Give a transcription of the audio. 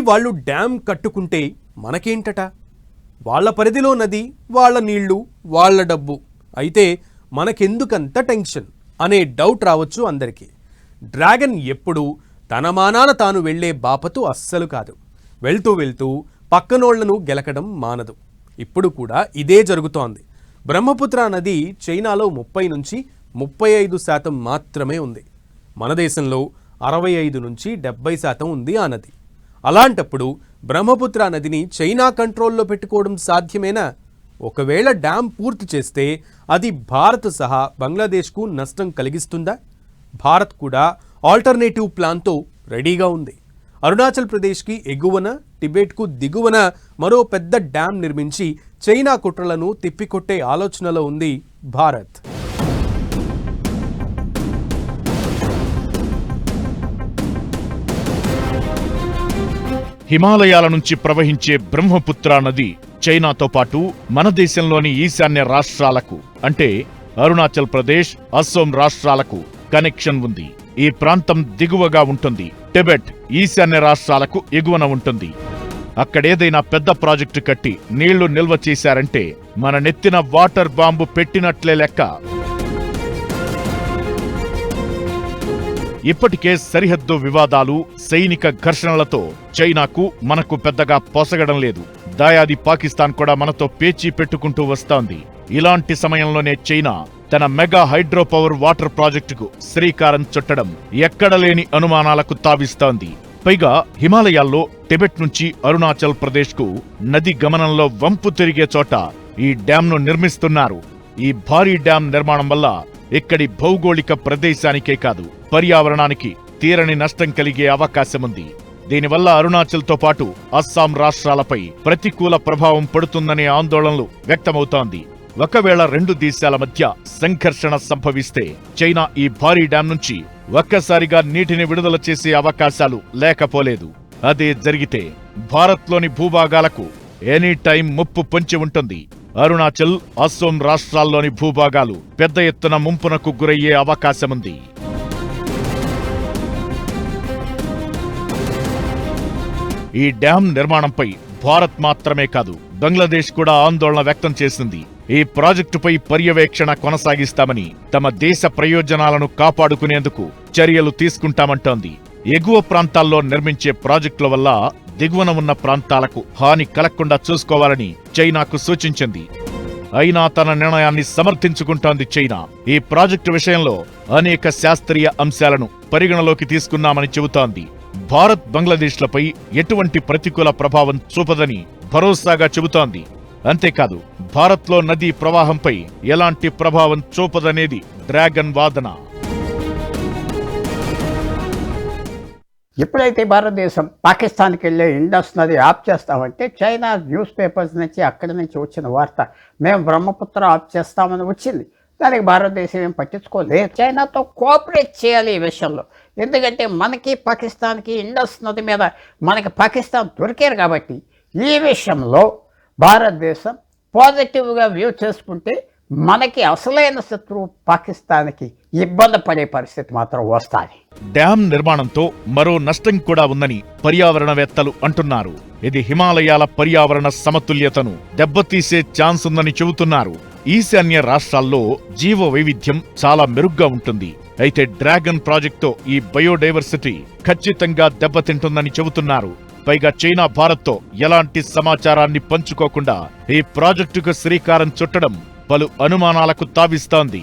వాళ్ళు డ్యామ్ కట్టుకుంటే మనకేంటట? వాళ్ళ పరిధిలో నది వాళ్ళ నీళ్ళు వాళ్ళ డబ్బు. అయితే మనకెందుకంత టెన్షన్? అనే డౌట్ రావచ్చు అందరికీ. డ్రాగన్ ఎప్పుడు తన మానాన తాను వెళ్ళే బాపతు అస్సలు కాదు. వెళ్తూ వెళ్తూ పక్కనోళ్ళను గెలకడం మానదు. ఇప్పుడు కూడా ఇదే జరుగుతోంది. బ్రహ్మపుత్ర నది చైనాలో ముప్పై నుంచి ముప్పై ఐదు శాతం మాత్రమే ఉంది. మన దేశంలో అరవై ఐదు నుంచి డెబ్బై శాతం ఉంది ఆ నది. అలాంటప్పుడు బ్రహ్మపుత్ర నదిని చైనా కంట్రోల్లో పెట్టుకోవడం సాధ్యమేనా? ఒకవేళ డ్యాం పూర్తి చేస్తే అది భారత్ సహా బంగ్లాదేశ్కు నష్టం కలిగిస్తుందా? భారత్ కూడా ఆల్టర్నేటివ్ ప్లాన్తో రెడీగా ఉంది. అరుణాచల్ ప్రదేశ్కి ఎగువన టిబెట్కు దిగువన మరో పెద్ద డ్యాం నిర్మించి చైనా కుట్రలను తిప్పికొట్టే ఆలోచనలో ఉంది భారత్. హిమాలయాల నుంచి ప్రవహించే బ్రహ్మపుత్ర నది చైనాతో పాటు మన దేశంలోని ఈశాన్య రాష్ట్రాలకు అంటే అరుణాచల్ ప్రదేశ్ అస్సోం రాష్ట్రాలకు కనెక్షన్ ఉంది. ఈ ప్రాంతం దిగువగా ఉంటుంది. టిబెట్ ఈశాన్య రాష్ట్రాలకు ఎగువన ఉంటుంది. అక్కడేదైనా పెద్ద ప్రాజెక్టు కట్టి నీళ్ళు నిల్వ చేశారంటే మన నెత్తిన వాటర్ బాంబు పెట్టినట్లే లెక్క. ఇప్పటికే సరిహద్దు వివాదాలు సైనిక ఘర్షణలతో చైనాకు మనకు పెద్దగా పొసగడం లేదు. దాయాది పాకిస్తాన్ కూడా మనతో పేచీ పెట్టుకుంటూ వస్తోంది. ఇలాంటి సమయంలోనే చైనా తన మెగా హైడ్రో పవర్ వాటర్ ప్రాజెక్టుకు శ్రీకారం చుట్టడం ఎక్కడలేని అనుమానాలకు తావిస్తోంది. పైగా హిమాలయాల్లో టిబెట్ నుంచి అరుణాచల్ ప్రదేశ్కు నది గమనంలో వంపు తిరిగే చోట ఈ డ్యాంను నిర్మిస్తున్నారు. ఈ భారీ డ్యాం నిర్మాణం వల్ల ఇక్కడి భౌగోళిక ప్రదేశానికే కాదు పర్యావరణానికి తీరని నష్టం కలిగే అవకాశముంది. దీనివల్ల అరుణాచల్తో పాటు అస్సాం రాష్ట్రాలపై ప్రతికూల ప్రభావం పడుతుందనే ఆందోళనలు వ్యక్తమవుతోంది. ఒకవేళ రెండు దేశాల మధ్య సంఘర్షణ సంభవిస్తే చైనా ఈ భారీ డ్యాం నుంచి ఒక్కసారిగా నీటిని విడుదల చేసే అవకాశాలు లేకపోలేదు. అదే జరిగితే భారత్లోని భూభాగాలకు ఎనీ టైం ముప్పు పొంచి ఉంటుంది. అరుణాచల్ అస్సోం రాష్ట్రాల్లోని భూభాగాలు పెద్ద ఎత్తున ముంపునకు గురయ్యే అవకాశముంది. ఈ డ్యాం నిర్మాణంపై భారత్ మాత్రమే కాదు బంగ్లాదేశ్ కూడా ఆందోళన వ్యక్తం చేసింది. ఈ ప్రాజెక్టుపై పర్యవేక్షణ కొనసాగిస్తామని తమ దేశ ప్రయోజనాలను కాపాడుకునేందుకు చర్యలు తీసుకుంటామంటోంది. ఎగువ ప్రాంతాల్లో నిర్మించే ప్రాజెక్టుల వల్ల దిగువన ఉన్న ప్రాంతాలకు హాని కలగకుండా చూసుకోవాలని చైనాకు సూచించింది. అయినా తన నిర్ణయాన్ని సమర్థించుకుంటోంది చైనా. ఈ ప్రాజెక్టు విషయంలో అనేక శాస్త్రీయ అంశాలను పరిగణలోకి తీసుకున్నామని చెబుతోంది. భారత్ బంగ్లాదేశ్లపై ఎటువంటి ప్రతికూల ప్రభావం చూపదని భరోసాగా చెబుతోంది. అంతేకాదు భారత్లో నదీ ప్రవాహంపై ఎలాంటి ప్రభావం చూపదనేది డ్రాగన్ వాదన. ఎప్పుడైతే భారతదేశం పాకిస్తాన్కి వెళ్ళే ఇండస్ నది ఆఫ్ చేస్తామంటే చైనా న్యూస్ పేపర్స్ నుంచి అక్కడి నుంచి వచ్చిన వార్త మేము బ్రహ్మపుత్ర ఆఫ్ చేస్తామని వచ్చింది. దానికి భారతదేశం ఏం పట్టించుకోలేదు. చైనాతో కోఆపరేట్ చేయాలి ఈ విషయంలో. ఎందుకంటే మనకి పాకిస్తాన్కి ఇండస్ నది మీద మనకి పాకిస్తాన్ దొరికారు కాబట్టి ఈ విషయంలో భారతదేశం పాజిటివ్గా వ్యూ చేసుకుంటే మనకి అసలైన శత్రువు పాకిస్తాన్కి ఇబ్బంది పడే పరిస్థితి మాత్రం వస్తాయి డ్యాం నిర్మాణంతో మరో నష్టం కూడా ఉందని పర్యావరణవేత్తలు అంటున్నారు. ఇది హిమాలయాల పర్యావరణ సమతుల్యతను దెబ్బతీసే ఛాన్స్ ఉందని చెబుతున్నారు. ఈశాన్య రాష్ట్రాల్లో జీవ వైవిధ్యం చాలా మెరుగ్గా ఉంటుంది. అయితే డ్రాగన్ ప్రాజెక్టుతో ఈ బయోడైవర్సిటీ ఖచ్చితంగా దెబ్బతింటుందని చెబుతున్నారు. పైగా చైనా భారత్తో ఎలాంటి సమాచారాన్ని పంచుకోకుండా ఈ ప్రాజెక్టుకు శ్రీకారం చుట్టడం పలు అనుమానాలకు తావిస్తోంది.